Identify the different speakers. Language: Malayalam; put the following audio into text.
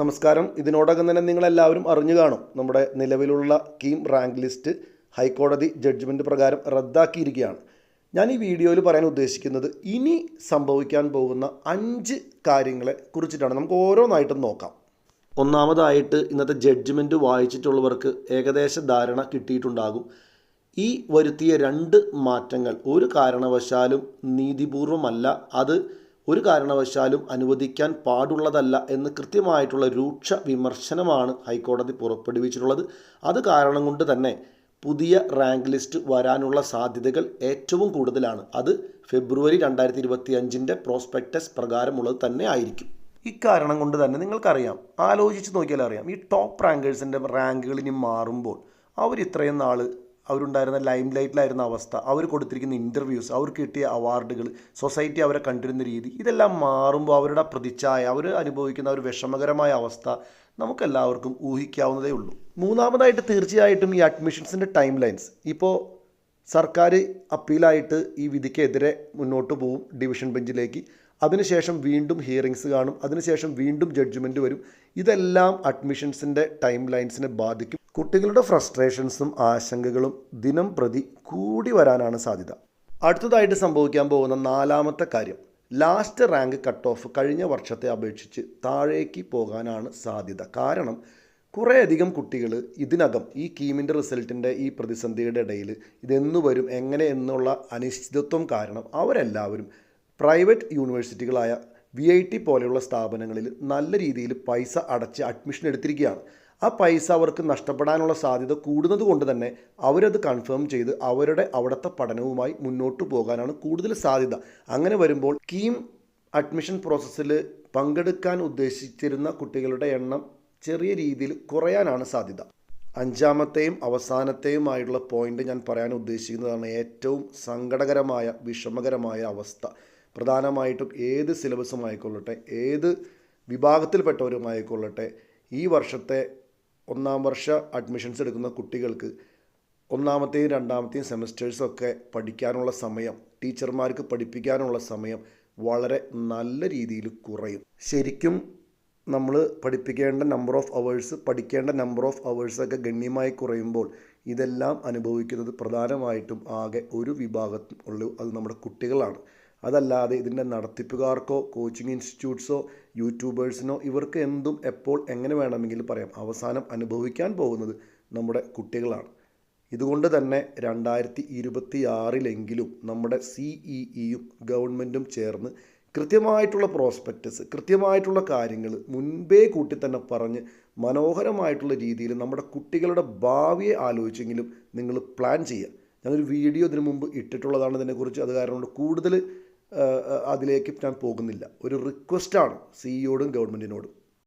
Speaker 1: നമസ്കാരം. ഇതിനോടകം തന്നെ നിങ്ങളെല്ലാവരും അറിഞ്ഞു കാണും. നമ്മുടെ നിലവിലുള്ള കീം റാങ്ക് ലിസ്റ്റ് ഹൈക്കോടതി ജഡ്ജ്മെന്റ് പ്രകാരം റദ്ദാക്കിയിരിക്കുകയാണ്. ഞാൻ ഈ വീഡിയോയിൽ പറയാൻ ഉദ്ദേശിക്കുന്നത് ഇനി സംഭവിക്കാൻ പോകുന്ന അഞ്ച് കാര്യങ്ങളെ കുറിച്ചിട്ടാണ്. നമുക്ക് ഓരോന്നായിട്ടും നോക്കാം. ഒന്നാമതായിട്ട് ഇന്നത്തെ ജഡ്ജ്മെന്റ് വായിച്ചിട്ടുള്ളവർക്ക് ഏകദേശ ധാരണ കിട്ടിയിട്ടുണ്ടാകും. ഈ വരുത്തിയ രണ്ട് മാറ്റങ്ങൾ ഒരു കാരണവശാലും നീതിപൂർവമല്ല അത് ഒരു കാരണവശാലും അനുവദിക്കാൻ പാടുള്ളതല്ല എന്ന് കൃത്യമായിട്ടുള്ള രൂക്ഷ വിമർശനമാണ് ഹൈക്കോടതി പുറപ്പെടുവിച്ചിട്ടുള്ളത്. അത് കാരണം കൊണ്ട് തന്നെ പുതിയ റാങ്ക് ലിസ്റ്റ് വരാനുള്ള സാധ്യതകൾ ഏറ്റവും കൂടുതലാണ്. അത് ഫെബ്രുവരി രണ്ടായിരത്തി ഇരുപത്തി അഞ്ചിന്റെ പ്രോസ്പെക്ടസ് പ്രകാരമുള്ളത് തന്നെ ആയിരിക്കും. ഇക്കാരണം കൊണ്ട് തന്നെ നിങ്ങൾക്കറിയാം ആലോചിച്ച് നോക്കിയാൽ അറിയാം ഈ ടോപ്പ് റാങ്കേഴ്സിന്റെ റാങ്കുകളിനി മാറുമ്പോൾ അവർ ഇത്രയും നാൾ അവരുണ്ടായിരുന്ന ലൈം ലൈറ്റിലായിരുന്ന അവസ്ഥ. അവർ കൊടുത്തിരിക്കുന്ന ഇന്റർവ്യൂസ് അവർക്ക് കിട്ടിയ അവാർഡുകൾ സൊസൈറ്റി അവരെ കണ്ടിരുന്ന രീതി ഇതെല്ലാം മാറുമ്പോൾ അവരുടെ പ്രതിച്ഛായ അവർ അനുഭവിക്കുന്ന ഒരു വിഷമകരമായ അവസ്ഥ നമുക്കെല്ലാവർക്കും ഊഹിക്കാവുന്നതേ ഉള്ളൂ. മൂന്നാമതായിട്ട് തീർച്ചയായിട്ടും ഈ അഡ്മിഷൻസിന്റെ ടൈം ലൈൻസ് ഇപ്പോൾ സർക്കാർ അപ്പീലായിട്ട് ഈ വിധിക്കെതിരെ മുന്നോട്ട് പോവും ഡിവിഷൻ ബെഞ്ചിലേക്ക് അതിനുശേഷം വീണ്ടും ഹിയറിങ്സ് കാണും. അതിനുശേഷം വീണ്ടും ജഡ്ജ്മെന്റ് വരും. ഇതെല്ലാം അഡ്മിഷൻസിന്റെ ടൈം ലൈൻസിനെ ബാധിക്കും. കുട്ടികളുടെ ഫ്രസ്ട്രേഷൻസും ആശങ്കകളും ദിനം പ്രതി കൂടി വരാനാണ് സാധ്യത. അടുത്തതായിട്ട് സംഭവിക്കാൻ പോകുന്ന നാലാമത്തെ കാര്യം. ലാസ്റ്റ് റാങ്ക് കട്ട് ഓഫ് കഴിഞ്ഞ വർഷത്തെ അപേക്ഷിച്ച് താഴേക്ക് പോകാനാണ് സാധ്യത. കാരണം കുറേയധികം കുട്ടികൾ ഇതിനകം ഈ കീമിന്റെ റിസൾട്ടിന്റെ ഈ പ്രതിസന്ധിയുടെ ഇടയിൽ ഇതെന്നു വരും എങ്ങനെ എന്നുള്ള അനിശ്ചിതത്വം കാരണം അവരെല്ലാവരും പ്രൈവറ്റ് യൂണിവേഴ്സിറ്റികളായ വി ഐ ടി പോലെയുള്ള സ്ഥാപനങ്ങളിൽ നല്ല രീതിയിൽ പൈസ അടച്ച് അഡ്മിഷൻ എടുത്തിരിക്കുകയാണ്. ആ പൈസ അവർക്ക് നഷ്ടപ്പെടാനുള്ള സാധ്യത കൂടുന്നത് കൊണ്ട് തന്നെ അവരത് കൺഫേം ചെയ്ത് അവരുടെ അവിടുത്തെ പഠനവുമായി മുന്നോട്ട് പോകാനാണ് കൂടുതൽ സാധ്യത. അങ്ങനെ വരുമ്പോൾ കീം അഡ്മിഷൻ പ്രോസസ്സിൽ പങ്കെടുക്കാൻ ഉദ്ദേശിച്ചിരുന്ന കുട്ടികളുടെ എണ്ണം ചെറിയ രീതിയിൽ കുറയാനാണ് സാധ്യത. അഞ്ചാമത്തെയും അവസാനത്തെയുമായിട്ടുള്ള പോയിന്റ് ഞാൻ പറയാൻ ഉദ്ദേശിക്കുന്നതാണ് ഏറ്റവും സങ്കടകരമായ വിഷമകരമായ അവസ്ഥ. പ്രധാനമായിട്ടും ഏത് സിലബസും ആയിക്കൊള്ളട്ടെ ഏത് വിഭാഗത്തിൽപ്പെട്ടവരുമായിക്കൊള്ളട്ടെ ഈ വർഷത്തെ ഒന്നാം വർഷ അഡ്മിഷൻസ് എടുക്കുന്ന കുട്ടികൾക്ക് ഒന്നാമത്തെയും രണ്ടാമത്തെയും സെമസ്റ്റേഴ്സൊക്കെ പഠിക്കാനുള്ള സമയം ടീച്ചർമാർക്ക് പഠിപ്പിക്കാനുള്ള സമയം വളരെ നല്ല രീതിയിൽ കുറയും. ശരിക്കും നമ്മൾ പഠിപ്പിക്കേണ്ട നമ്പർ ഓഫ് അവേഴ്സ് പഠിക്കേണ്ട നമ്പർ ഓഫ് അവേഴ്സൊക്കെ ഗണ്യമായി കുറയുമ്പോൾ ഇതെല്ലാം അനുഭവിക്കുന്നത് പ്രധാനമായിട്ടും ആകെ ഒരു വിഭാഗത്തിൽ ഉള്ളൂ അത് നമ്മുടെ കുട്ടികളാണ്. അതല്ലാതെ ഇതിന്റെ നടത്തിപ്പുകാർക്കോ കോച്ചിങ് ഇൻസ്റ്റിറ്റ്യൂട്ട്സോ യൂട്യൂബേഴ്സിനോ ഇവർക്ക് എന്തും എപ്പോൾ എങ്ങനെ വേണമെങ്കിലും പറയാം. അവസാനം അനുഭവിക്കാൻ പോകുന്നത് നമ്മുടെ കുട്ടികളാണ്. ഇതുകൊണ്ട് തന്നെ രണ്ടായിരത്തി ഇരുപത്തി ആറിലെങ്കിലും നമ്മുടെ സി ഇ ഇയും ഗവൺമെന്റും ചേർന്ന് കൃത്യമായിട്ടുള്ള പ്രോസ്പെക്റ്റസ് കൃത്യമായിട്ടുള്ള കാര്യങ്ങൾ മുൻപേ കൂട്ടി തന്നെ പറഞ്ഞ് മനോഹരമായിട്ടുള്ള രീതിയിൽ നമ്മുടെ കുട്ടികളുടെ ഭാവിയെ ആലോചിച്ചെങ്കിലും നിങ്ങൾ പ്ലാൻ ചെയ്യുക. ഞാനൊരു വീഡിയോ ഇതിനു മുമ്പ് ഇട്ടിട്ടുള്ളതാണ് ഇതിനെക്കുറിച്ച്. അത് കാരണം കൊണ്ട് കൂടുതൽ അതിലേക്ക് ഞാൻ പോകുന്നില്ല. ഒരു റിക്വസ്റ്റാണ് സിഇയോടും ഗവൺമെന്റിനോടും